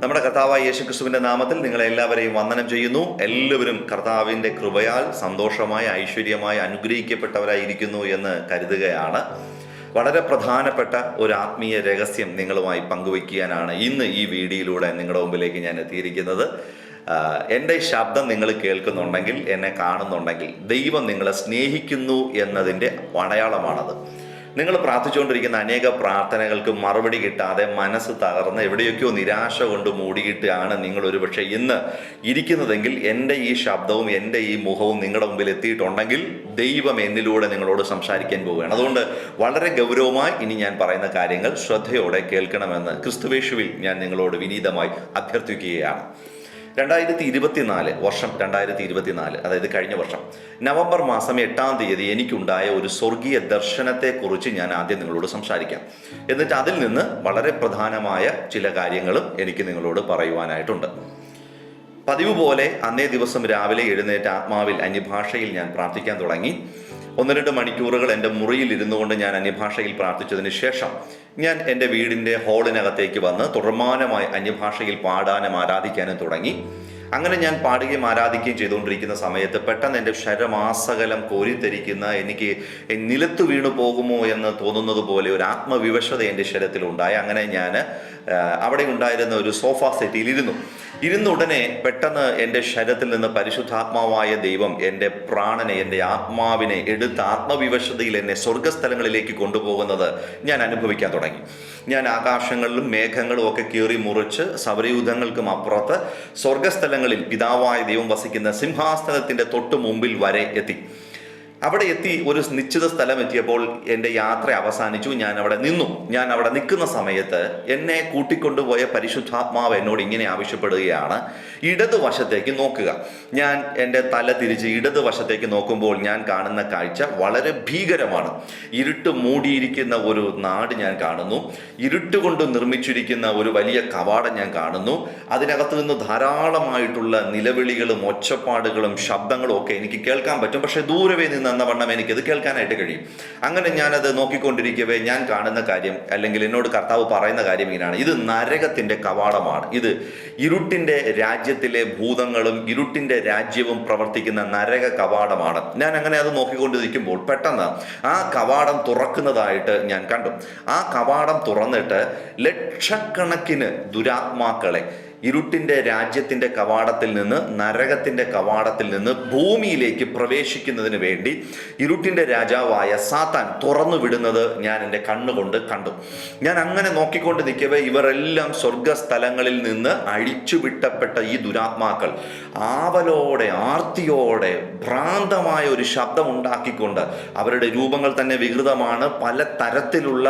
നമ്മുടെ കർത്താവായ യേശുക്രിസ്തുവിന്റെ നാമത്തിൽ നിങ്ങളെ എല്ലാവരെയും വന്ദനം ചെയ്യുന്നു. എല്ലാവരും കർത്താവിന്റെ കൃപയാൽ സന്തോഷമായി ഐശ്വര്യമായി അനുഗ്രഹിക്കപ്പെട്ടവരായിരിക്കുന്നു എന്ന് കരുതുകയാണ്. വളരെ പ്രധാനപ്പെട്ട ഒരു ആത്മീയ രഹസ്യം നിങ്ങളുമായി പങ്കുവയ്ക്കാനാണ് ഇന്ന് ഈ വീഡിയോയിലൂടെ നിങ്ങളുടെ മുമ്പിലേക്ക് ഞാൻ എത്തിയിരിക്കുന്നത്. എന്റെ ശബ്ദം നിങ്ങൾ കേൾക്കുന്നുണ്ടെങ്കിൽ എന്നെ കാണുന്നുണ്ടെങ്കിൽ ദൈവം നിങ്ങളെ സ്നേഹിക്കുന്നു എന്നതിന്റെ അടയാളമാണത്. നിങ്ങൾ പ്രാർത്ഥിച്ചുകൊണ്ടിരിക്കുന്ന അനേക പ്രാർത്ഥനകൾക്ക് മറുപടി കിട്ടാതെ മനസ്സ് തകർന്ന് എവിടെയൊക്കെയോ നിരാശ കൊണ്ട് മൂടിയിട്ടാണ് നിങ്ങൾ ഒരുപക്ഷെ ഇന്ന് ഇരിക്കുന്നതെങ്കിൽ എന്റെ ഈ ശബ്ദവും എന്റെ ഈ മുഖവും നിങ്ങളുടെ മുമ്പിൽ എത്തിയിട്ടുണ്ടെങ്കിൽ ദൈവം എന്നിലൂടെ നിങ്ങളോട് സംസാരിക്കാൻ പോവുകയാണ്. അതുകൊണ്ട് വളരെ ഗൗരവമായി ഇനി ഞാൻ പറയുന്ന കാര്യങ്ങൾ ശ്രദ്ധയോടെ കേൾക്കണമെന്ന് ക്രിസ്തുവേഷുവിൽ ഞാൻ നിങ്ങളോട് വിനീതമായി അഭ്യർത്ഥിക്കുകയാണ്. രണ്ടായിരത്തി ഇരുപത്തിനാല് വർഷം രണ്ടായിരത്തി ഇരുപത്തിനാല് അതായത് കഴിഞ്ഞ വർഷം. നവംബർ മാസം എട്ടാം തീയതി എനിക്കുണ്ടായ ഒരു സ്വർഗീയ ദർശനത്തെക്കുറിച്ച് ഞാൻ ആദ്യം നിങ്ങളോട് സംസാരിക്കാം. എന്നിട്ട് അതിൽ നിന്ന് വളരെ പ്രധാനമായ ചില കാര്യങ്ങളും എനിക്ക് നിങ്ങളോട് പറയുവാനായിട്ടുണ്ട്. പതിവ് പോലെ അന്നേ ദിവസം രാവിലെ എഴുന്നേറ്റ് ആത്മാവിൽ അന്യഭാഷയിൽ ഞാൻ പ്രാർത്ഥിക്കാൻ തുടങ്ങി. ഒന്ന് രണ്ട് മണിക്കൂറുകൾ എന്റെ മുറിയിൽ ഇരുന്നു കൊണ്ട് ഞാൻ അന്യഭാഷയിൽ പ്രാർത്ഥിച്ചതിന് ശേഷം ഞാൻ എന്റെ വീടിന്റെ ഹാളിനകത്തേക്ക് വന്ന് തുടർമാനമായി അന്യഭാഷയിൽ പാടാനും ആരാധിക്കാനും തുടങ്ങി. അങ്ങനെ ഞാൻ പാടുകയും ആരാധിക്കുകയും ചെയ്തുകൊണ്ടിരിക്കുന്ന സമയത്ത് പെട്ടെന്ന് എന്റെ ശരമാസകലം കോരിത്തരിക്കുന്ന എനിക്ക് നിലത്ത് വീണു പോകുമോ എന്ന് തോന്നുന്നത് പോലെ ഒരു ആത്മവിവശത എന്റെ ശരീരത്തിലുണ്ടായി അങ്ങനെ ഞാൻ അവിടെ ഉണ്ടായിരുന്ന ഒരു സോഫ സെറ്റിൽ ഇരുന്നു. ഇരുന്ന ഉടനെ പെട്ടെന്ന് എന്റെ ശരീരത്തിൽ നിന്ന് പരിശുദ്ധാത്മാവായ ദൈവം എന്റെ പ്രാണനെ എന്റെ ആത്മാവിനെ എടുത്ത് ആത്മവിവശതയിൽ എന്നെ സ്വർഗസ്ഥലങ്ങളിലേക്ക് കൊണ്ടുപോകുന്നത് ഞാൻ അനുഭവിക്കാൻ തുടങ്ങി. ഞാൻ ആകാശങ്ങളിലും മേഘങ്ങളും ഒക്കെ കീറി മുറിച്ച് സൗരയൂഥങ്ങൾക്കും അപ്പുറത്ത് സ്വർഗസ്ഥലങ്ങളിൽ പിതാവായ ദൈവം വസിക്കുന്ന സിംഹാസനത്തിന്റെ തൊട്ടു മുമ്പിൽ വരെ എത്തി. അവിടെ എത്തി ഒരു നിശ്ചിത സ്ഥലം എത്തിയപ്പോൾ എന്റെ യാത്ര അവസാനിച്ചു. ഞാൻ അവിടെ നിന്നു. ഞാൻ അവിടെ നിൽക്കുന്ന സമയത്ത് എന്നെ കൂട്ടിക്കൊണ്ടുപോയ പരിശുദ്ധാത്മാവ് എന്നോട് ഇങ്ങനെ ആവശ്യപ്പെടുകയാണ്. ഇടതുവശത്തേക്ക് നോക്കുക. ഞാൻ എന്റെ തല തിരിച്ച് ഇടതുവശത്തേക്ക് നോക്കുമ്പോൾ ഞാൻ കാണുന്ന കാഴ്ച വളരെ ഭീകരമാണ്. ഇരുട്ട് മൂടിയിരിക്കുന്ന ഒരു നാട് ഞാൻ കാണുന്നു. ഇരുട്ട് കൊണ്ട് നിർമ്മിച്ചിരിക്കുന്ന ഒരു വലിയ കവാടം ഞാൻ കാണുന്നു. അതിനകത്ത് നിന്ന് ധാരാളമായിട്ടുള്ള നിലവിളികളും ഒച്ചപ്പാടുകളും ശബ്ദങ്ങളും ഒക്കെ എനിക്ക് കേൾക്കാൻ പറ്റും. പക്ഷേ ദൂരവേ നിന്ന് എന്ന വണ്ണം എനിക്കത് കേൾക്കാനായിട്ട് കഴിയും. അങ്ങനെ ഞാനത് നോക്കിക്കൊണ്ടിരിക്കവേ ഞാൻ കാണുന്ന കാര്യം അല്ലെങ്കിൽ എന്നോട് കർത്താവ് പറയുന്ന കാര്യം ഇങ്ങനെയാണ്. ഇത് നരകത്തിന്റെ കവാടമാണ്. ഇത് ഇരുട്ടിന്റെ രാജ്യത്തിലെ ഭൂതങ്ങളും ഇരുട്ടിന്റെ രാജ്യവും പ്രവർത്തിക്കുന്ന നരക കവാടമാണ്. ഞാൻ അങ്ങനെ അത് നോക്കിക്കൊണ്ടിരിക്കുമ്പോൾ പെട്ടെന്ന് ആ കവാടം തുറക്കുന്നതായിട്ട് ഞാൻ കണ്ടു. ആ കവാടം തുറന്നിട്ട് ലക്ഷക്കണക്കിന് ദുരാത്മാക്കളെ ഇരുട്ടിന്റെ രാജ്യത്തിന്റെ കവാടത്തിൽ നിന്ന് നരകത്തിന്റെ കവാടത്തിൽ നിന്ന് ഭൂമിയിലേക്ക് പ്രവേശിക്കുന്നതിന് വേണ്ടി ഇരുട്ടിന്റെ രാജാവായ സാത്താൻ തുറന്നു വിടുന്നത് ഞാൻ എന്റെ കണ്ണുകൊണ്ട് കണ്ടു. ഞാൻ അങ്ങനെ നോക്കിക്കൊണ്ട് നിൽക്കവേ ഇവരെല്ലാം സ്വർഗസ്ഥലങ്ങളിൽ നിന്ന് അഴിച്ചുവിട്ടപ്പെട്ട ഈ ദുരാത്മാക്കൾ ആവലോടെ ആർത്തിയോടെ ഭ്രാന്തമായ ഒരു ശബ്ദം ഉണ്ടാക്കിക്കൊണ്ട് അവരുടെ രൂപങ്ങൾ തന്നെ വികൃതമാണ്. പല തരത്തിലുള്ള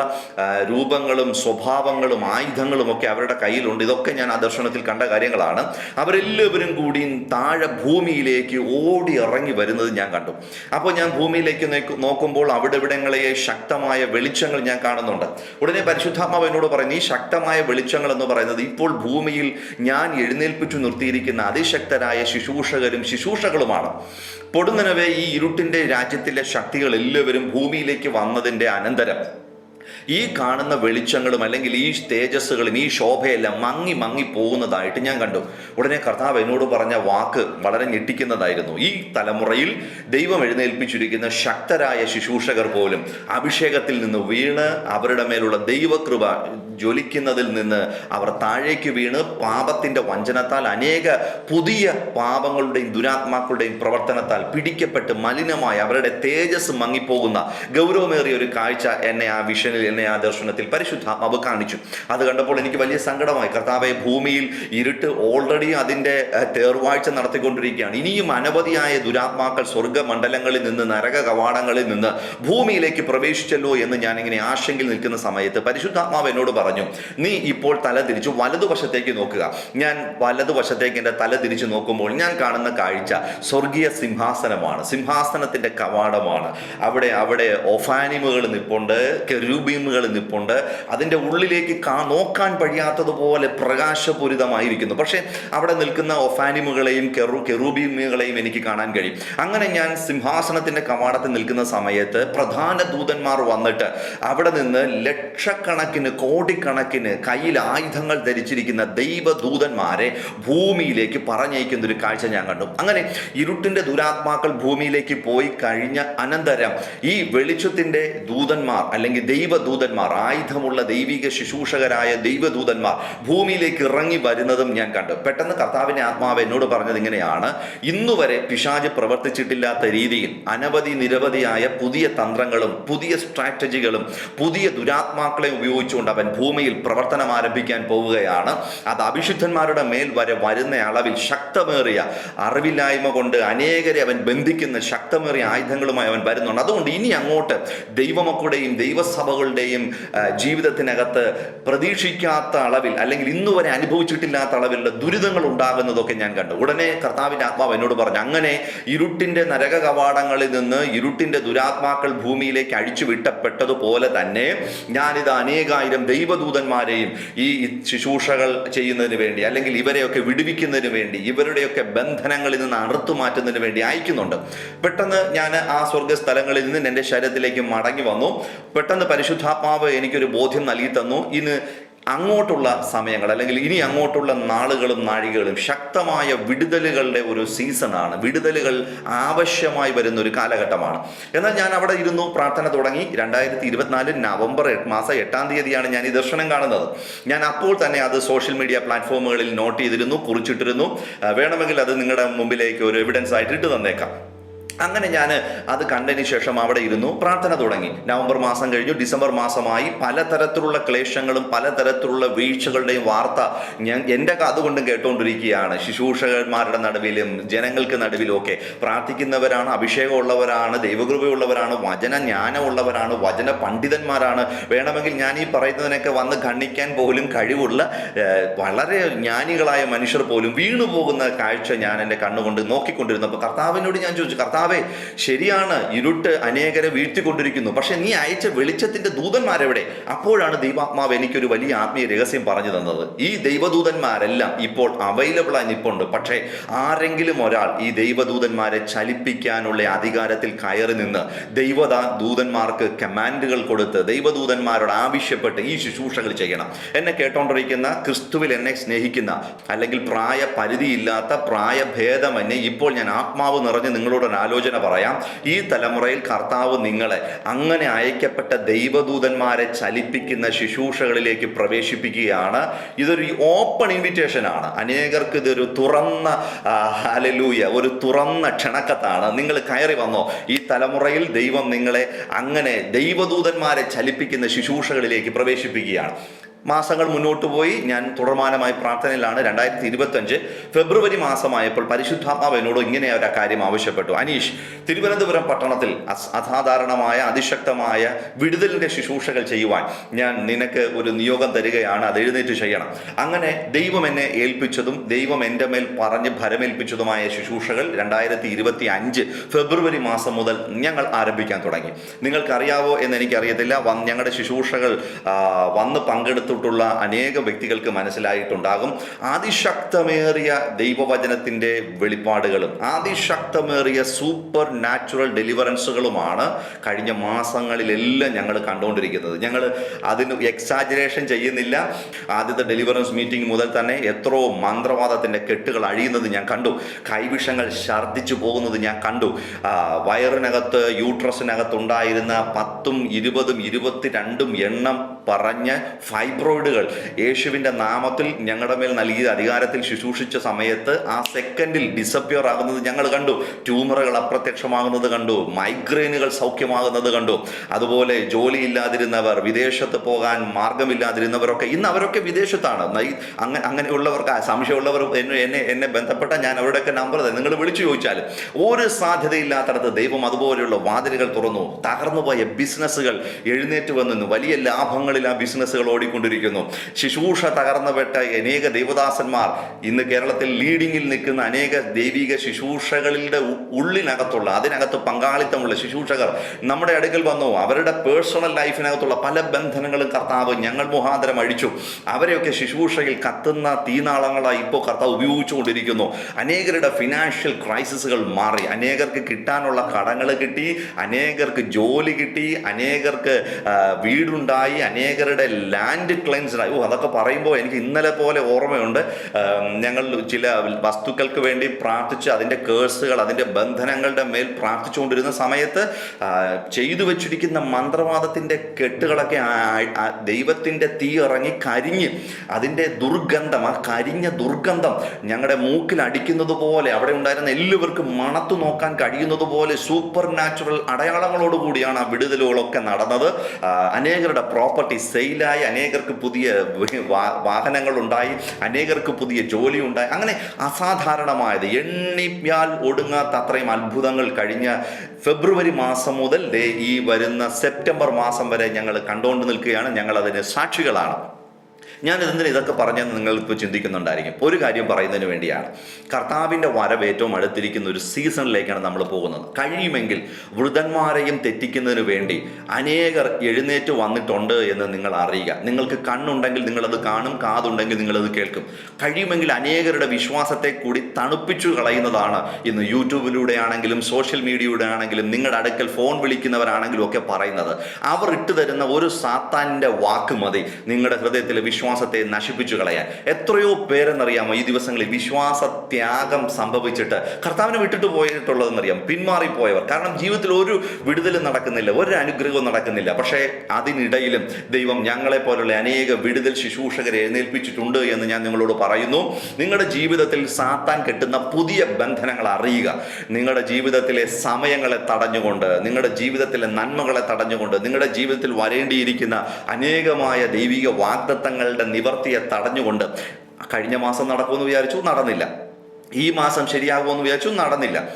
രൂപങ്ങളും സ്വഭാവങ്ങളും ആയുധങ്ങളും ഒക്കെ അവരുടെ കയ്യിലുണ്ട്. ഇതൊക്കെ ഞാൻ ആ ദർശനത്തിൽ കണ്ട കാര്യങ്ങളാണ്. അവരെല്ലാവരും കൂടി താഴെ ഭൂമിയിലേക്ക് ഓടി ഇറങ്ങി വരുന്നത് ഞാൻ കണ്ടു. അപ്പോൾ ഞാൻ ഭൂമിയിലേക്ക് നോക്കുമ്പോൾ അവിടെ ഇവിടങ്ങളെ ശക്തമായ വെളിച്ചങ്ങൾ ഞാൻ കാണുന്നുണ്ട്. ഉടനെ പരിശുദ്ധാത്മാവ് എന്നോട് പറയുന്നു ഈ ശക്തമായ വെളിച്ചങ്ങൾ എന്ന് പറയുന്നത് ഇപ്പോൾ ഭൂമിയിൽ ഞാൻ എഴുന്നേൽപ്പിച്ചു നിർത്തിയിരിക്കുന്ന അതിശക്തരായ ശുശ്രൂഷകരും ശുശ്രൂഷകളുമാണ്. പൊടുന്നനവേ ഈ ഇരുട്ടിന്റെ രാജ്യത്തിലെ ശക്തികൾ എല്ലാവരും ഭൂമിയിലേക്ക് വന്നതിന്റെ അനന്തരം. ഈ കാണുന്ന വെളിച്ചങ്ങളും അല്ലെങ്കിൽ ഈ തേജസ്സുകളും ഈ ശോഭയെല്ലാം മങ്ങി മങ്ങി പോകുന്നതായിട്ട് ഞാൻ കണ്ടു. ഉടനെ കർത്താവ് എന്നോട് പറഞ്ഞ വാക്ക് വളരെ ഞെട്ടിക്കുന്നതായിരുന്നു. ഈ തലമുറയിൽ ദൈവം എഴുന്നേൽപ്പിച്ചിരിക്കുന്ന ശക്തരായ ശുശ്രൂഷകർ പോലും അഭിഷേകത്തിൽ നിന്ന് വീണ് അവരുടെ മേലുള്ള ദൈവകൃപ ജ്വലിക്കുന്നതിൽ നിന്ന് അവർ താഴേക്ക് വീണ് പാപത്തിന്റെ വഞ്ചനത്താൽ അനേക പുതിയ പാപങ്ങളുടെയും ദുരാത്മാക്കളുടെയും പ്രവർത്തനത്താൽ പിടിക്കപ്പെട്ട് മലിനമായി അവരുടെ തേജസ് മങ്ങിപ്പോകുന്ന ഗൗരവമേറിയ ഒരു കാഴ്ച എന്നെ ആ വിഷനിൽ എന്നെ ആ ദർശനത്തിൽ പരിശുദ്ധാത്മാവ് കാണിച്ചു. അത് കണ്ടപ്പോൾ എനിക്ക് വലിയ സങ്കടമായി. കർത്താവെ ഭൂമിയിൽ ഇരുട്ട് ഓൾറെഡി അതിന്റെ തേർവാഴ്ച നടത്തിക്കൊണ്ടിരിക്കുകയാണ്. ഇനിയും അനവധിയായ ദുരാത്മാക്കൾ സ്വർഗമണ്ഡലങ്ങളിൽ നിന്ന് നരക കവാടങ്ങളിൽ നിന്ന് ഭൂമിയിലേക്ക് പ്രവേശിച്ചല്ലോ എന്ന് ഞാനിങ്ങനെ ആശങ്കിൽ നിൽക്കുന്ന സമയത്ത് പരിശുദ്ധാത്മാവ് എന്നോട് പറഞ്ഞു നീ ഇപ്പോൾ തല തിരിച്ചു വലതുവശത്തേക്ക് നോക്കുക. ഞാൻ വലതുവശത്തേക്ക് എന്റെ തല തിരിച്ചു നോക്കുമ്പോൾ ഞാൻ കാണുന്ന കാഴ്ച സ്വർഗീയ സിംഹാസനമാണ്. സിംഹാസനത്തിന്റെ കവാടമാണ്. അവിടെ അവിടെ ഒഫാനിമുകൾ നിപ്പുണ്ട് കെരൂബീമുകൾ നിപ്പുണ്ട്. അതിന്റെ ഉള്ളിലേക്ക് കാ നോക്കാൻ കഴിയാത്തതുപോലെ പ്രകാശപൂരിതമായിരിക്കുന്നു. പക്ഷേ അവിടെ നിൽക്കുന്ന ഒഫാനിമുകളെയും കെറു കെറൂബീമുകളെയും എനിക്ക് കാണാൻ കഴിയും. അങ്ങനെ ഞാൻ സിംഹാസനത്തിന്റെ കവാടത്തിൽ നിൽക്കുന്ന സമയത്ത് പ്രധാന ദൂതന്മാർ വന്നിട്ട് അവിടെ നിന്ന് ലക്ഷക്കണക്കിന് കോടി കോടിക്കണക്കിന് കയ്യിൽ ആയുധങ്ങൾ ധരിച്ചിരിക്കുന്ന ദൈവദൂതന്മാരെ ഭൂമിയിലേക്ക് പറഞ്ഞയക്കുന്ന ഒരു കാഴ്ച ഞാൻ കണ്ടു. അങ്ങനെ ഇരുട്ടിന്റെ ദുരാത്മാക്കൾ ഭൂമിയിലേക്ക് പോയി കഴിഞ്ഞ അനന്തരം ഈ വെളിച്ചത്തിന്റെ ദൂതന്മാർ അല്ലെങ്കിൽ ദൈവദൂതന്മാർ ആയുധമുള്ള ദൈവിക ശുശ്രൂഷകരായ ദൈവദൂതന്മാർ ഭൂമിയിലേക്ക് ഇറങ്ങി വരുന്നതും ഞാൻ കണ്ടു. പെട്ടെന്ന് കർത്താവിന്റെ ആത്മാവ് എന്നോട് പറഞ്ഞത് ഇങ്ങനെയാണ്. ഇന്നുവരെ പിശാജ് പ്രവർത്തിച്ചിട്ടില്ലാത്ത രീതിയിൽ അനവധി നിരവധിയായ പുതിയ തന്ത്രങ്ങളും പുതിയ സ്ട്രാറ്റജികളും പുതിയ ദുരാത്മാക്കളെ ഉപയോഗിച്ചുകൊണ്ട് അവൻ ഭൂമിയിൽ പ്രവർത്തനം ആരംഭിക്കാൻ പോവുകയാണ്. അത് അഭിഷുദ്ധന്മാരുടെ മേൽ വരെ വരുന്ന അളവിൽ ശക്തമേറിയ അറിവില്ലായ്മ കൊണ്ട് അനേകരെ അവൻ ബന്ധിക്കുന്ന ശക്തമേറിയ ആയുധങ്ങളുമായി അവൻ വരുന്നുണ്ട്. അതുകൊണ്ട് ഇനി അങ്ങോട്ട് ദൈവമക്കളുടെയും ദൈവസഭകളുടെയും ജീവിതത്തിനകത്ത് പ്രതീക്ഷിക്കാത്ത അളവിൽ അല്ലെങ്കിൽ ഇന്നു വരെ അനുഭവിച്ചിട്ടില്ലാത്ത അളവിലുള്ള ദുരിതങ്ങൾ ഉണ്ടാകുന്നതൊക്കെ ഞാൻ കണ്ടു. ഉടനെ കർത്താവിന്റെ ആത്മാവ് എന്നോട് പറഞ്ഞു അങ്ങനെ ഇരുട്ടിന്റെ നരക കവാടങ്ങളിൽ നിന്ന് ഇരുട്ടിന്റെ ദുരാത്മാക്കൾ ഭൂമിയിലേക്ക് അഴിച്ചു വിട്ടപ്പെട്ടതുപോലെ തന്നെ ഞാനിത് അനേകായിരം ദൈവദൂതന്മാരെയും ഈ ശുശ്രൂഷകൾ ചെയ്യുന്നതിന് വേണ്ടി അല്ലെങ്കിൽ ഇവരെയൊക്കെ വിടുവിക്കുന്നതിന് വേണ്ടി ഇവരുടെയൊക്കെ ബന്ധനങ്ങളിൽ നിന്ന് അറുത്തു മാറ്റുന്നതിന് വേണ്ടി അയക്കുന്നുണ്ട്. പെട്ടെന്ന് ഞാൻ ആ സ്വർഗ സ്ഥലങ്ങളിൽ നിന്ന് എന്റെ ശരീരത്തിലേക്ക് മടങ്ങി വന്നു. പെട്ടെന്ന് പരിശുദ്ധാത്മാവ് എനിക്കൊരു ബോധ്യം നൽകി തന്നു. ഇന്ന് അങ്ങോട്ടുള്ള സമയങ്ങൾ അല്ലെങ്കിൽ ഇനി അങ്ങോട്ടുള്ള നാളുകളും നാഴികകളും ശക്തമായ വിടുതലുകളുടെ ഒരു സീസണാണ്. വിടുതലുകൾ ആവശ്യമായി വരുന്ന ഒരു കാലഘട്ടമാണ്. എന്നാൽ ഞാൻ അവിടെ ഇരുന്നു പ്രാർത്ഥന തുടങ്ങി. രണ്ടായിരത്തി ഇരുപത്തിനാല് നവംബർ മാസം എട്ടാം തീയതിയാണ് ഞാൻ ഈ ദർശനം കാണുന്നത്. ഞാൻ അപ്പോൾ തന്നെ അത് സോഷ്യൽ മീഡിയ പ്ലാറ്റ്ഫോമുകളിൽ നോട്ട് ചെയ്തിരുന്നു കുറിച്ചിട്ടിരുന്നു. വേണമെങ്കിൽ അത് നിങ്ങളുടെ മുമ്പിലേക്ക് ഒരു എവിഡൻസ് ആയിട്ട് ഇട്ട് തന്നേക്കാം. അങ്ങനെ ഞാൻ അത് കണ്ടതിന് ശേഷം അവിടെ ഇരുന്നു പ്രാർത്ഥന തുടങ്ങി. നവംബർ മാസം കഴിഞ്ഞു ഡിസംബർ മാസമായി പലതരത്തിലുള്ള ക്ലേശങ്ങളും പലതരത്തിലുള്ള വീഴ്ചകളുടെയും വാർത്ത ഞാൻ എന്റെ അതുകൊണ്ടും കേട്ടുകൊണ്ടിരിക്കുകയാണ്. ശുശ്രൂഷകന്മാരുടെ നടുവിലും ജനങ്ങൾക്ക് നടുവിലും ഒക്കെ പ്രാർത്ഥിക്കുന്നവരാണ് അഭിഷേകമുള്ളവരാണ് ദൈവകൃപയുള്ളവരാണ് വചന ജ്ഞാനമുള്ളവരാണ് വചന പണ്ഡിതന്മാരാണ്. വേണമെങ്കിൽ ഞാൻ ഈ പറയുന്നതിനൊക്കെ വന്ന് ഖണ്ഡിക്കാൻ പോലും കഴിവുള്ള വളരെ ജ്ഞാനികളായ മനുഷ്യർ പോലും വീണുപോകുന്ന കാഴ്ച ഞാൻ എന്റെ കണ്ണുകൊണ്ട് നോക്കിക്കൊണ്ടിരുന്നപ്പോൾ കർത്താവിനോട് ഞാൻ ചോദിച്ചു കർത്താവേ ശരിയാണ് ഇരുട്ട് അനേകരെ വീഴ്ത്തിക്കൊണ്ടിരിക്കുന്നു. പക്ഷെ നീ അയച്ച വെളിച്ചത്തിന്റെ ദൂതന്മാരെവിടെ? അപ്പോഴാണ് ദൈവാത്മാവ് എനിക്കൊരു വലിയ ആത്മീയ രഹസ്യം പറഞ്ഞു തന്നത്. ഈ ദൈവദൂതന്മാരെല്ലാം ഇപ്പോൾ അവൈലബിൾ ആയി നിപ്പുണ്ട്. പക്ഷേ ആരെങ്കിലും ഒരാൾ ഈ ദൈവദൂതന്മാരെ ചലിപ്പിക്കാനുള്ള അധികാരത്തിൽ കയറി നിന്ന് ദൈവദാ ദൂതന്മാർക്ക് കമാൻഡുകൾ കൊടുത്ത് ദൈവദൂതന്മാരോട് ആവശ്യപ്പെട്ട് ഈ ശുശ്രൂഷകൾ ചെയ്യണം. എന്നെ കേട്ടോണ്ടിരിക്കുന്ന ക്രിസ്തുവിൽ എന്നെ സ്നേഹിക്കുന്ന അല്ലെങ്കിൽ പ്രായ പരിധിയില്ലാത്ത പ്രായഭേദമന്യേ ഇപ്പോൾ ഞാൻ ആത്മാവ് നിറഞ്ഞ് നിങ്ങളോട് ഒരു ആലോചന പറയാം. ഈ തലമുറയിൽ കർത്താവ് നിങ്ങളെ അങ്ങനെ അയക്കപ്പെട്ട ദൈവദൂതന്മാരെ ചലിപ്പിക്കുന്ന ശുശ്രൂഷകളിലേക്ക് പ്രവേശിപ്പിക്കുകയാണ്. ഇതൊരു ഓപ്പൺ ഇൻവിറ്റേഷൻ ആണ്. അനേകർക്ക് ഇതൊരു തുറന്ന ഹലലൂയ ഒരു തുറന്ന ക്ഷണക്കത്താണ്. നിങ്ങൾ കയറി വന്നോ ഈ തലമുറയിൽ ദൈവം നിങ്ങളെ അങ്ങനെ ദൈവദൂതന്മാരെ ചലിപ്പിക്കുന്ന ശുശ്രൂഷകളിലേക്ക് പ്രവേശിപ്പിക്കുകയാണ്. മാസങ്ങൾ മുന്നോട്ട് പോയി ഞാൻ തുടർമാനമായി പ്രാർത്ഥനയിലാണ്. രണ്ടായിരത്തി ഇരുപത്തഞ്ച് ഫെബ്രുവരി മാസമായപ്പോൾ പരിശുദ്ധാത്മാവ് എന്നോട് ഇങ്ങനെ ഒരു കാര്യം ആവശ്യപ്പെട്ടു. അനീഷ് തിരുവനന്തപുരം പട്ടണത്തിൽ അസ്- അസാധാരണമായ അതിശക്തമായ വിടുതലിന്റെ ശുശ്രൂഷകൾ ചെയ്യുവാൻ ഞാൻ നിനക്ക് ഒരു നിയോഗം തരികയാണ്. അത് എഴുന്നേറ്റ് ചെയ്യണം. അങ്ങനെ ദൈവം എന്നെ ഏൽപ്പിച്ചതും ദൈവം എന്റെ മേൽ പറഞ്ഞ് ഭരമേൽപ്പിച്ചതുമായ ശുശ്രൂഷകൾ രണ്ടായിരത്തി ഇരുപത്തി അഞ്ച് ഫെബ്രുവരി മാസം മുതൽ ഞങ്ങൾ ആരംഭിക്കാൻ തുടങ്ങി. നിങ്ങൾക്കറിയാവോ എന്ന് എനിക്കറിയത്തില്ല. ഞങ്ങളുടെ ശുശ്രൂഷകൾ വന്ന് വന്ന് പങ്കെടുത്തിട്ടുള്ള അനേക വ്യക്തികൾക്ക് മനസ്സിലായിട്ടുണ്ടാകും. അതിശക്തമേറിയ ദൈവവചനത്തിന്റെ വെളിപ്പാടുകളും അതിശക്തമേറിയ സൂപ്പർ നാച്ചുറൽ ഡെലിവറൻസുകളുമാണ് കഴിഞ്ഞ മാസങ്ങളിലെല്ലാം ഞങ്ങൾ കണ്ടുകൊണ്ടിരിക്കുന്നത്. ഞങ്ങൾ അതിന് എക്സാജറേഷൻ ചെയ്യുന്നില്ല. ആദ്യത്തെ ഡെലിവറൻസ് മീറ്റിംഗ് മുതൽ തന്നെ എത്രയോ മന്ത്രവാദത്തിന്റെ കെട്ടുകൾ അഴിയുന്നത് ഞാൻ കണ്ടു. കൈവിഷങ്ങൾ ഛർദ്ദിച്ചു പോകുന്നത് ഞാൻ കണ്ടു. വയറിനകത്ത് യൂട്രസിനകത്ത് ഉണ്ടായിരുന്ന പത്തും ഇരുപതും ഇരുപത്തിരണ്ടും എണ്ണം പറഞ്ഞ ഫൈബ്രോയിഡുകൾ. യേശുവിന്റെ നാമത്തിൽ ഞങ്ങളുടെ മേൽ നൽകിയ അധികാരത്തിൽ ശുശ്രൂഷിച്ച സമയത്ത് ആ സെക്കൻഡിൽ ഡിസപ്പിയർ ആകുന്നത് ഞങ്ങൾ കണ്ടു. ട്യൂമറുകൾ അപ്രത്യക്ഷമാകുന്നത് കണ്ടു. മൈഗ്രെയിനുകൾ സൗഖ്യമാകുന്നത് കണ്ടു. അതുപോലെ ജോലിയില്ലാതിരുന്നവർ വിദേശത്ത് പോകാൻ മാർഗമില്ലാതിരുന്നവരൊക്കെ ഇന്ന് അവരൊക്കെ വിദേശത്താണ്. അങ്ങനെ അങ്ങനെയുള്ളവർക്ക് സംശയമുള്ളവർ എന്നെ എന്നെ ബന്ധപ്പെട്ട ഞാൻ അവരുടെയൊക്കെ നമ്പർ നിങ്ങൾ വിളിച്ചു ചോദിച്ചാൽ ഒരു സാധ്യതയില്ലാത്തടത്ത് ദൈവം അതുപോലെയുള്ള വാതിലുകൾ തുറന്നു. തകർന്നു പോയ ബിസിനസ്സുകൾ എഴുന്നേറ്റ് വന്നു. വലിയ ലാഭങ്ങളിൽ ആ ബിസിനസ്സുകൾ ഓടിക്കൊണ്ടിരിക്കുന്നു. ശുശ്രൂഷ തകർന്നുപെട്ട അനേക ദേവദാസന്മാർ ഇന്ന് കേരളത്തിൽ ലീഡിങ്ങിൽ നിൽക്കുന്ന അനേക ദൈവിക ശുശ്രൂഷകളുടെ ഉള്ളിനകത്തുള്ള അതിനകത്ത് പങ്കാളിത്തമുള്ള ശുശ്രൂഷകർ നമ്മുടെ അടുക്കൽ വന്നു. അവരുടെ പേഴ്സണൽ ലൈഫിനകത്തുള്ള പല ബന്ധനങ്ങളും കർത്താവ് ഞങ്ങൾ മുഖാന്തരം അഴിച്ചു. അവരെയൊക്കെ ശുശ്രൂഷയിൽ കത്തുന്ന തീനാളങ്ങളായി ഇപ്പോൾ കർത്താവ് ഉപയോഗിച്ചുകൊണ്ടിരിക്കുന്നു. അനേകരുടെ ഫിനാൻഷ്യൽ ക്രൈസിസുകൾ മാറി. അനേകർക്ക് കിട്ടാനുള്ള കടങ്ങൾ കിട്ടി അനേകർക്ക് ജോലി കിട്ടി അനേകർക്ക് വീടുണ്ടായി അനേക അനേകരുടെ ലാൻഡ് ക്ലെൻസ്ഡായി ഓ അതൊക്കെ പറയുമ്പോൾ എനിക്ക് ഇന്നലെ പോലെ ഓർമ്മയുണ്ട്. ഞങ്ങൾ ചില വസ്തുക്കൾക്ക് വേണ്ടി പ്രാർത്ഥിച്ച് അതിന്റെ കേഴ്സുകൾ അതിന്റെ ബന്ധനങ്ങളുടെ മേൽ പ്രാർത്ഥിച്ചുകൊണ്ടിരുന്ന സമയത്ത് ചെയ്തു വെച്ചിരിക്കുന്ന മന്ത്രവാദത്തിന്റെ കെട്ടുകളൊക്കെ ദൈവത്തിന്റെ തീ ഇറങ്ങി കരിഞ്ഞ് അതിന്റെ ദുർഗന്ധം ആ കരിഞ്ഞ ദുർഗന്ധം ഞങ്ങളുടെ മൂക്കിൽ അടിക്കുന്നത് പോലെ അവിടെ ഉണ്ടായിരുന്ന എല്ലാവർക്കും മണത്തു നോക്കാൻ കഴിയുന്നത് പോലെ സൂപ്പർ നാച്ചുറൽ അടയാളങ്ങളോടുകൂടിയാണ് ആ വിടുതലുകളൊക്കെ നടന്നത്. അനേകരുടെ പ്രോപ്പർട്ടി സെയിലായി അനേകർക്ക് പുതിയ വാഹനങ്ങൾ ഉണ്ടായി അനേകർക്ക് പുതിയ ജോലി ഉണ്ടായി അങ്ങനെ അസാധാരണമായത്. എണ്ണിയാൽ ഒടുങ്ങാത്ത അത്രയും അത്ഭുതങ്ങൾ കഴിഞ്ഞ ഫെബ്രുവരി മാസം മുതൽ ഈ വരുന്ന സെപ്റ്റംബർ മാസം വരെ ഞങ്ങൾ കണ്ടുകൊണ്ട് നിൽക്കുകയാണ്. ഞങ്ങൾ അതിന് സാക്ഷികളാണ്. ഞാൻ ഇതിന് ഇതൊക്കെ പറഞ്ഞെന്ന് നിങ്ങൾ ഇപ്പോൾ ചിന്തിക്കുന്നുണ്ടായിരിക്കും. ഒരു കാര്യം പറയുന്നതിന് വേണ്ടിയാണ്. കർത്താവിന്റെ വരവ് ഏറ്റവും അടുത്തിരിക്കുന്ന ഒരു സീസണിലേക്കാണ് നമ്മൾ പോകുന്നത്. കഴിയുമെങ്കിൽ വൃതന്മാരെയും തെറ്റിക്കുന്നതിന് വേണ്ടി അനേകർ എഴുന്നേറ്റ് വന്നിട്ടുണ്ട് എന്ന് നിങ്ങൾ അറിയുക. നിങ്ങൾക്ക് കണ്ണുണ്ടെങ്കിൽ നിങ്ങളത് കാണും കാതുണ്ടെങ്കിൽ നിങ്ങളത് കേൾക്കും. കഴിയുമെങ്കിൽ അനേകരുടെ വിശ്വാസത്തെ കൂടി തണുപ്പിച്ചു കളയുന്നതാണ് ഇന്ന് യൂട്യൂബിലൂടെ ആണെങ്കിലും സോഷ്യൽ മീഡിയയുടെ ആണെങ്കിലും നിങ്ങളുടെ അടുക്കൽ ഫോൺ വിളിക്കുന്നവരാണെങ്കിലും ഒക്കെ പറയുന്നത്. അവർ ഇട്ടു തരുന്ന ഒരു സാത്താനിന്റെ വാക്ക് മതി. നിങ്ങളുടെ ഹൃദയത്തിലെ വിശ്വാസത്തെ നശിപ്പിച്ചു കളയാൻ. എത്രയോ പേരെന്നറിയാമോ ഈ ദിവസങ്ങളിൽ വിശ്വാസത്യാഗം സംഭവിച്ചിട്ട് കർത്താവിനെ വിട്ടിട്ട് പോയിട്ടുള്ളതെന്നറിയാം. പിന്മാറിപ്പോയവർ. കാരണം ജീവിതത്തിൽ ഒരു വിടുതലും നടക്കുന്നില്ല ഒരു അനുഗ്രഹവും നടക്കുന്നില്ല. പക്ഷേ അതിനിടയിലും ദൈവം ഞങ്ങളെ പോലുള്ള അനേക വിടുതൽ ശുശ്രൂഷകരെ എഴുന്നേൽപ്പിച്ചിട്ടുണ്ട് എന്ന് ഞാൻ നിങ്ങളോട് പറയുന്നു. നിങ്ങളുടെ ജീവിതത്തിൽ സാത്താൻ കെട്ടുന്ന പുതിയ ബന്ധനങ്ങൾ അറിയുക. നിങ്ങളുടെ ജീവിതത്തിലെ സമയങ്ങളെ തടഞ്ഞുകൊണ്ട് നിങ്ങളുടെ ജീവിതത്തിലെ നന്മകളെ തടഞ്ഞുകൊണ്ട് നിങ്ങളുടെ ജീവിതത്തിൽ വരേണ്ടിയിരിക്കുന്ന അനേകമായ ദൈവിക വാഗ്ദത്തങ്ങളുടെ നിവർത്തിയെ തടഞ്ഞുകൊണ്ട് കഴിഞ്ഞ മാസം നടക്കുമെന്ന് വിചാരിച്ചു നടന്നില്ല. ഈ മാസം ശരിയാകുമെന്ന് വിചാരിച്ചു നടന്നില്ല.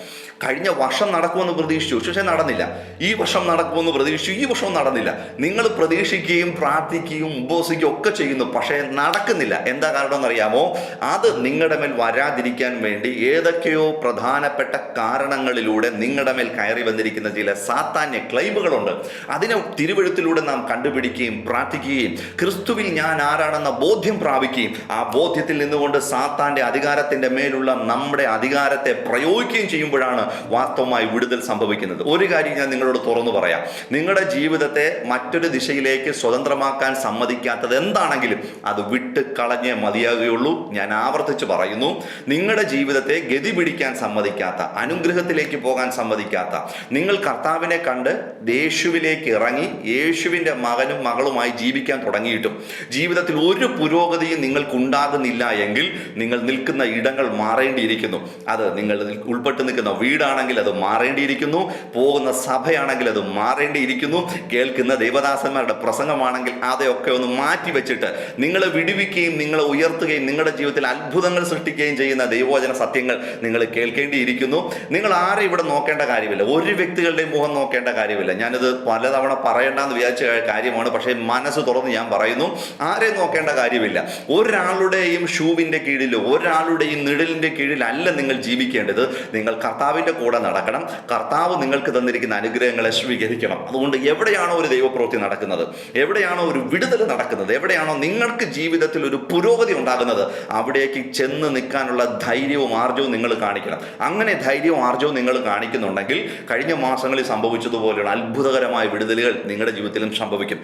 കഴിഞ്ഞ വർഷം നടക്കുമെന്ന് പ്രതീക്ഷിച്ചു. പക്ഷേ നടന്നില്ല. ഈ വർഷം നടക്കുമെന്ന് പ്രതീക്ഷിച്ചു. ഈ വർഷവും നടന്നില്ല. നിങ്ങൾ പ്രതീക്ഷിക്കുകയും പ്രാർത്ഥിക്കുകയും ഉപവസിക്കുകയും ഒക്കെ ചെയ്യുന്നു. പക്ഷേ നടക്കുന്നില്ല. എന്താ കാരണം എന്നറിയാമോ അത് നിങ്ങളുടെ മേൽ വരാതിരിക്കാൻ വേണ്ടി ഏതൊക്കെയോ പ്രധാനപ്പെട്ട കാരണങ്ങളിലൂടെ നിങ്ങളുടെ മേൽ കയറി വന്നിരിക്കുന്ന ചില സാത്താന്യ ക്ലൈമുകളുണ്ട് അതിനെ തിരുവഴുത്തിലൂടെ നാം കണ്ടുപിടിക്കുകയും പ്രാർത്ഥിക്കുകയും ക്രിസ്തുവിൽ ഞാൻ ആരാണെന്ന ബോധ്യം പ്രാപിക്കുകയും ആ ബോധ്യത്തിൽ നിന്നുകൊണ്ട് സാത്താന്റെ അധികാരത്തിന്റെ മേലുള്ള നമ്മുടെ അധികാരത്തെ പ്രയോഗിക്കുകയും ചെയ്യുമ്പോഴാണ് വാസ്തവമായി വിടുതൽ സംഭവിക്കുന്നത്. ഒരു കാര്യം ഞാൻ നിങ്ങളോട് തുറന്നു പറയാം. നിങ്ങളുടെ ജീവിതത്തെ മറ്റൊരു ദിശയിലേക്ക് സ്വതന്ത്രമാക്കാൻ സമ്മതിക്കാത്തത് എന്താണെങ്കിലും അത് വിട്ട് കളഞ്ഞേ മതിയാകുകയുള്ളൂ. ഞാൻ ആവർത്തിച്ച് പറയുന്നു. നിങ്ങളുടെ ജീവിതത്തെ ഗതി പിടിക്കാൻ സമ്മതിക്കാത്ത അനുഗ്രഹത്തിലേക്ക് പോകാൻ സമ്മതിക്കാത്ത നിങ്ങൾ കർത്താവിനെ കണ്ട് യേശുവിലേക്ക് ഇറങ്ങി യേശുവിന്റെ മകനും മകളുമായി ജീവിക്കാൻ തുടങ്ങിയിട്ടും ജീവിതത്തിൽ ഒരു പുരോഗതിയും നിങ്ങൾക്ക് ഉണ്ടാകുന്നില്ല എങ്കിൽ നിങ്ങൾ നിൽക്കുന്ന ഇടങ്ങൾ മാറേണ്ടിയിരിക്കുന്നു. അത് നിങ്ങൾ ഉൾപ്പെട്ടു നിൽക്കുന്ന വീടാണെങ്കിൽ അത് മാറേണ്ടിയിരിക്കുന്നു. പോകുന്ന സഭയാണെങ്കിൽ അത് മാറേണ്ടിയിരിക്കുന്നു. കേൾക്കുന്ന ദൈവദാസന്മാരുടെ പ്രസംഗമാണെങ്കിൽ അതൊക്കെ ഒന്ന് മാറ്റി വെച്ചിട്ട് നിങ്ങളെ വിടുവിക്കുകയും നിങ്ങളെ ഉയർത്തുകയും നിങ്ങളുടെ ജീവിതത്തിൽ അത്ഭുതങ്ങൾ സൃഷ്ടിക്കുകയും ചെയ്യുന്ന ദൈവോചന സത്യങ്ങൾ നിങ്ങൾ കേൾക്കേണ്ടിയിരിക്കുന്നു. നിങ്ങൾ ആരെ ഇവിടെ നോക്കേണ്ട കാര്യമില്ല. ഒരു വ്യക്തികളുടെയും മുഖം നോക്കേണ്ട കാര്യമില്ല. ഞാനിത് പലതവണ പറയണ്ടെന്ന് വിചാരിച്ച കാര്യമാണ്. പക്ഷേ മനസ്സ് തുറന്ന് ഞാൻ പറയുന്നു ആരെയും നോക്കേണ്ട കാര്യമില്ല. ഒരാളുടെയും ഷൂവിന്റെ കീഴിലോ ഒരാളുടെയും നിഴലിന്റെ കീഴിലല്ല നിങ്ങൾ ജീവിക്കേണ്ടത്. നിങ്ങൾ കർത്താവിന്റെ കൂടെ നടക്കണം. കർത്താവ് നിങ്ങൾക്ക് തന്നിരിക്കുന്ന അനുഗ്രഹങ്ങളെ സ്വീകരിക്കണം. അതുകൊണ്ട് എവിടെയാണോ ഒരു ദൈവപ്രവൃത്തി നടക്കുന്നത് എവിടെയാണോ ഒരു വിടുതൽ നടക്കുന്നത് എവിടെയാണോ നിങ്ങൾക്ക് ജീവിതത്തിൽ ഒരു പുരോഗതി ഉണ്ടാകുന്നത് അവിടേക്ക് ചെന്ന് നിൽക്കാനുള്ള ധൈര്യവും ആർജവും നിങ്ങൾ കാണിക്കണം. അങ്ങനെ ധൈര്യവും ആർജവും നിങ്ങൾ കാണിക്കുന്നുണ്ടെങ്കിൽ കഴിഞ്ഞ മാസങ്ങളിൽ സംഭവിച്ചതുപോലെയുള്ള അത്ഭുതകരമായ വിടുതലുകൾ നിങ്ങളുടെ ജീവിതത്തിലും സംഭവിക്കും.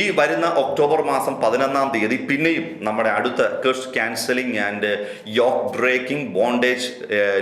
ഈ വരുന്ന ഒക്ടോബർ മാസം പതിനൊന്നാം തീയതി പിന്നെയും നമ്മുടെ അടുത്ത curse cancelling and yoke breaking bondage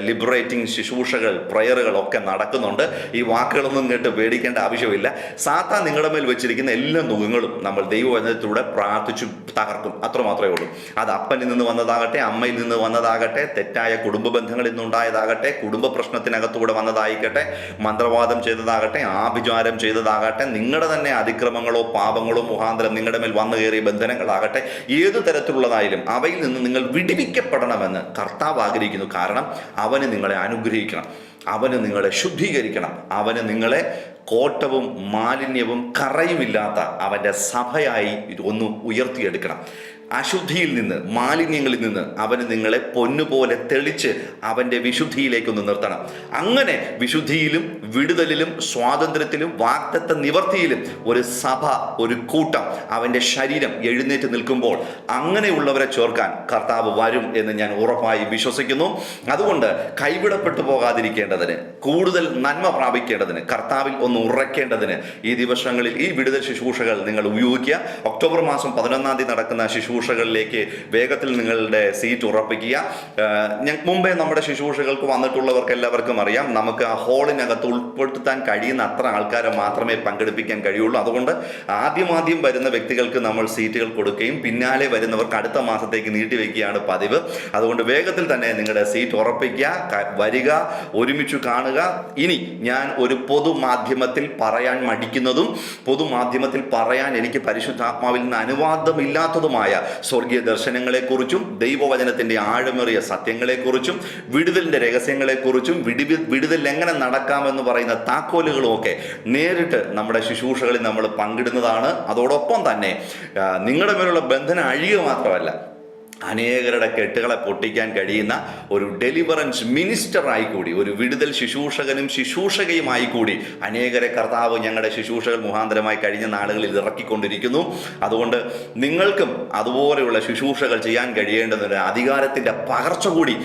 liberating ശുശ്രൂഷകൾ പ്രയറുകൾ ഒക്കെ നടക്കുന്നുണ്ട്. ഈ വാക്കുകളൊന്നും കേട്ട് പേടിക്കേണ്ട ആവശ്യമില്ല. സാത്താൻ നിങ്ങളുടെ മേൽ വെച്ചിരിക്കുന്ന എല്ലാ നുഖങ്ങളും നമ്മൾ ദൈവവചനത്തിലൂടെ പ്രാർത്ഥിച്ചു തകർക്കും. അത്രമാത്രമേ ഉള്ളൂ. അത് അപ്പനിൽ നിന്ന് വന്നതാകട്ടെ അമ്മയിൽ നിന്ന് വന്നതാകട്ടെ തെറ്റായ കുടുംബ ബന്ധങ്ങളിൽ നിന്നുണ്ടായതാകട്ടെ കുടുംബ പ്രശ്നത്തിനകത്തൂടെ വന്നതായിക്കട്ടെ മന്ത്രവാദം ചെയ്തതാകട്ടെ ആഭിചാരം ചെയ്തതാകട്ടെ നിങ്ങളുടെ തന്നെ അതിക്രമങ്ങളോ പാപങ്ങളോ മുഖാന്തരം നിങ്ങളുടെ മേൽ വന്നു കയറിയ ബന്ധനങ്ങളാകട്ടെ ഏതു തരത്തിലുള്ളതായാലും അവയിൽ നിന്ന് നിങ്ങൾ വിടിവിക്കപ്പെടണമെന്ന് കർത്താവ് ആഗ്രഹിക്കുന്നു. കാരണം അവന് നിങ്ങളെ അനുഗ്രഹിക്കണം. അവന് നിങ്ങളെ ശുദ്ധീകരിക്കണം. അവന് നിങ്ങളെ കോട്ടവും മാലിന്യവും കറയുമില്ലാത്ത അവന്റെ സഭയായി ഒന്ന് ഉയർത്തിയെടുക്കണം. അശുദ്ധിയിൽ നിന്ന് മാലിന്യങ്ങളിൽ നിന്ന് അവന് നിങ്ങളെ പൊന്നുപോലെ തെളിച്ച് അവന്റെ വിശുദ്ധിയിലേക്കൊന്ന് നിർത്തണം. അങ്ങനെ വിശുദ്ധിയിലും വിടുതലിലും സ്വാതന്ത്ര്യത്തിലും വാഗ്ദത്ത നിവർത്തിയിലും ഒരു സഭ ഒരു കൂട്ടം അവന്റെ ശരീരം എഴുന്നേറ്റ് നിൽക്കുമ്പോൾ അങ്ങനെയുള്ളവരെ ചേർക്കാൻ കർത്താവ് വരും എന്ന് ഞാൻ ഉറപ്പായി വിശ്വസിക്കുന്നു. അതുകൊണ്ട് കൈവിടപ്പെട്ടു പോകാതിരിക്കേണ്ടതിന് കൂടുതൽ നന്മ പ്രാപിക്കേണ്ടതിന് കർത്താവിൽ ഒന്ന് ഉറയ്ക്കേണ്ടതിന് ഈ ദിവസങ്ങളിൽ ഈ വിടുതൽ ശുശ്രൂഷകൾ നിങ്ങൾ ഉപയോഗിക്കുക. ഒക്ടോബർ മാസം പതിനൊന്നാം തീയതി നടക്കുന്ന ശുശ്രൂഷകളിലേക്ക് വേഗത്തിൽ നിങ്ങളുടെ സീറ്റ് ഉറപ്പിക്കുക. മുമ്പേ നമ്മുടെ ശുശ്രൂഷകൾക്ക് വന്നിട്ടുള്ളവർക്ക് എല്ലാവർക്കും അറിയാം. നമുക്ക് ആ ഹോളിനകത്ത് ഉൾപ്പെടുത്താൻ കഴിയുന്ന അത്ര ആൾക്കാരെ മാത്രമേ പങ്കെടുപ്പിക്കാൻ കഴിയുള്ളൂ. അതുകൊണ്ട് ആദ്യമാദ്യം വരുന്ന വ്യക്തികൾക്ക് നമ്മൾ സീറ്റുകൾ കൊടുക്കുകയും പിന്നാലെ വരുന്നവർക്ക് അടുത്ത മാസത്തേക്ക് നീട്ടിവെക്കുകയാണ് പതിവ്. അതുകൊണ്ട് വേഗത്തിൽ തന്നെ നിങ്ങളുടെ സീറ്റ് ഉറപ്പിക്കുക വരിക ഒരുമിച്ച് കാണുക. ഇനി ഞാൻ ഒരു പൊതുമാധ്യമത്തിൽ പറയാൻ മടിക്കുന്നതും പൊതുമാധ്യമത്തിൽ പറയാൻ എനിക്ക് പരിശുദ്ധാത്മാവിൽ നിന്ന് അനുവാദമില്ലാത്തതുമായ സ്വർഗീയ ദർശനങ്ങളെക്കുറിച്ചും ദൈവവചനത്തിന്റെ ആഴമേറിയ സത്യങ്ങളെക്കുറിച്ചും വിടുതലിന്റെ രഹസ്യങ്ങളെക്കുറിച്ചും വിടുവിൽ വിടുതൽ എങ്ങനെ നടക്കാമെന്ന് പറയുന്ന താക്കോലുകളും ഒക്കെ നേരിട്ട് നമ്മുടെ ശുശ്രൂഷകളിൽ നമ്മൾ പങ്കിടുന്നതാണ്. അതോടൊപ്പം തന്നെ നിങ്ങളുടെ മേലുള്ള ബന്ധനം അഴിയുക മാത്രമല്ല അനേകരുടെ കെട്ടുകളെ പൊട്ടിക്കാൻ കഴിയുന്ന ഒരു ഡെലിവറൻസ് മിനിസ്റ്ററായി കൂടി ഒരു വിടുതൽ ശുശ്രൂഷകനും ശുശ്രൂഷകയുമായി കൂടി അനേകരെ കർത്താവ് ഞങ്ങളുടെ ശുശ്രൂഷകൾ മുഖാന്തരമായി കഴിഞ്ഞ നാളുകളിൽ ഇറക്കിക്കൊണ്ടിരിക്കുന്നു. അതുകൊണ്ട് നിങ്ങൾക്കും അതുപോലെയുള്ള ശുശ്രൂഷകൾ ചെയ്യാൻ കഴിയേണ്ടതിന് അധികാരത്തിന്റെ പകർച്ച കൂടി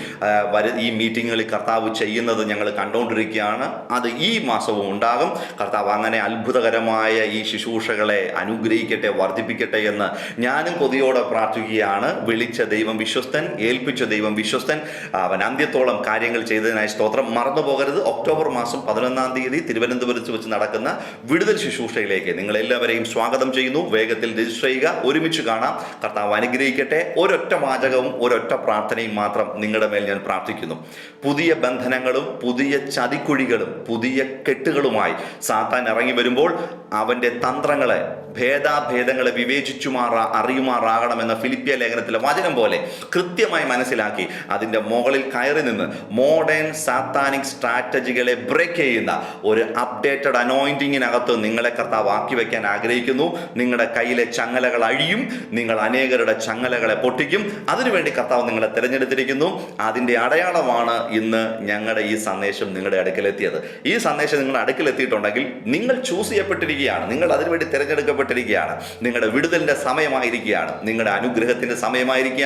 ഈ മീറ്റിങ്ങുകളിൽ കർത്താവ് ചെയ്യുന്നത് ഞങ്ങൾ കണ്ടുകൊണ്ടിരിക്കുകയാണ് അത് ഈ മാസവും ഉണ്ടാകും. കർത്താവ് അങ്ങനെ അത്ഭുതകരമായ ഈ ശുശ്രൂഷകളെ അനുഗ്രഹിക്കട്ടെ വർദ്ധിപ്പിക്കട്ടെ എന്ന് ഞാനും കൊതിയോടെ പ്രാർത്ഥിക്കുകയാണ്. വിളിച്ച ദൈവം വിശ്വസ്തൻ ഏൽപ്പിച്ച ദൈവം വിശ്വസ്തൻ. അവൻ അന്ത്യത്തോളം കാര്യങ്ങൾ ചെയ്തതിനായി സ്തോത്രം. മറന്നു പോകരുത് ഒക്ടോബർ മാസം പതിനൊന്നാം തീയതി തിരുവനന്തപുരത്ത് വെച്ച് നടക്കുന്ന വിടുതൽ ശുശ്രൂഷയിലേക്ക് നിങ്ങൾ എല്ലാവരെയും സ്വാഗതം ചെയ്യുന്നു. വേഗത്തിൽ രജിസ്റ്റർ ചെയ്യുക. ഒരുമിച്ച് കാണാം. കർത്താവ് അനുഗ്രഹിക്കട്ടെ. ഒരൊറ്റ വാചകവും ഒരൊറ്റ പ്രാർത്ഥനയും മാത്രം നിങ്ങളുടെ മേൽ ഞാൻ പ്രാർത്ഥിക്കുന്നു. പുതിയ ബന്ധനങ്ങളും പുതിയ ചതിക്കുഴികളും പുതിയ കെട്ടുകളുമായി സാത്താൻ ഇറങ്ങി വരുമ്പോൾ അവന്റെ തന്ത്രങ്ങളെ ഭേദാഭേദങ്ങളെ വിവേചിച്ചുമാറാ അറിയുമാറാകണമെന്ന ഫിലിപ്പിയ ലേഖനത്തിലെ വചനം പോലെ കൃത്യമായി മനസ്സിലാക്കി അതിന്റെ മുകളിൽ കയറി നിന്ന് മോഡേൺ സാത്താനിക് സ്ട്രാറ്റജികളെ ബ്രേക്ക് ചെയ്യുന്ന ഒരു അപ്ഡേറ്റഡ് അനോയിന്റിങ്ങിനകത്ത് നിങ്ങളെ കർത്താവ് ആക്കി വയ്ക്കാൻ ആഗ്രഹിക്കുന്നു. നിങ്ങളുടെ കയ്യിലെ ചങ്ങലകൾ അഴിയും. നിങ്ങൾ അനേകരുടെ ചങ്ങലകളെ പൊട്ടിക്കും. അതിനുവേണ്ടി കർത്താവ് നിങ്ങളെ തിരഞ്ഞെടുത്തിരിക്കുന്നു. അതിന്റെ അടയാളമാണ് ഇന്ന് ഞങ്ങളുടെ ഈ സന്ദേശം നിങ്ങളുടെ അടുക്കലെത്തിയത്. ഈ സന്ദേശം നിങ്ങളുടെ അടുക്കലെത്തിയിട്ടുണ്ടെങ്കിൽ നിങ്ങൾ ചൂസ് ചെയ്യപ്പെട്ടിരിക്കുകയാണ്. നിങ്ങൾ അതിനുവേണ്ടി തിരഞ്ഞെടുക്കപ്പെട്ടിരിക്കുകയാണ്. നിങ്ങളുടെ വിടുതലിന്റെ സമയമായിരിക്കുകയാണ്. നിങ്ങളുടെ അനുഗ്രഹത്തിന്റെ സമയമായിരിക്കുകയാണ്.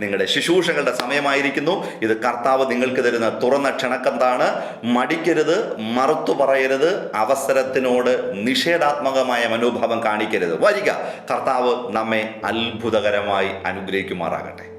നിങ്ങളുടെ ശുശ്രൂഷകളുടെ സമയമായിരിക്കുന്നു. ഇത് കർത്താവ് നിങ്ങൾക്ക് തരുന്ന തുറന്ന ക്ഷണക്കന്താണ്? മടിക്കരുത് മറുത്തു പറയരുത് അവസരത്തിനോട് നിഷേധാത്മകമായ മനോഭാവം കാണിക്കരുത്. വരിക. കർത്താവ് നമ്മെ അത്ഭുതകരമായി അനുഗ്രഹിക്കുമാറാകട്ടെ.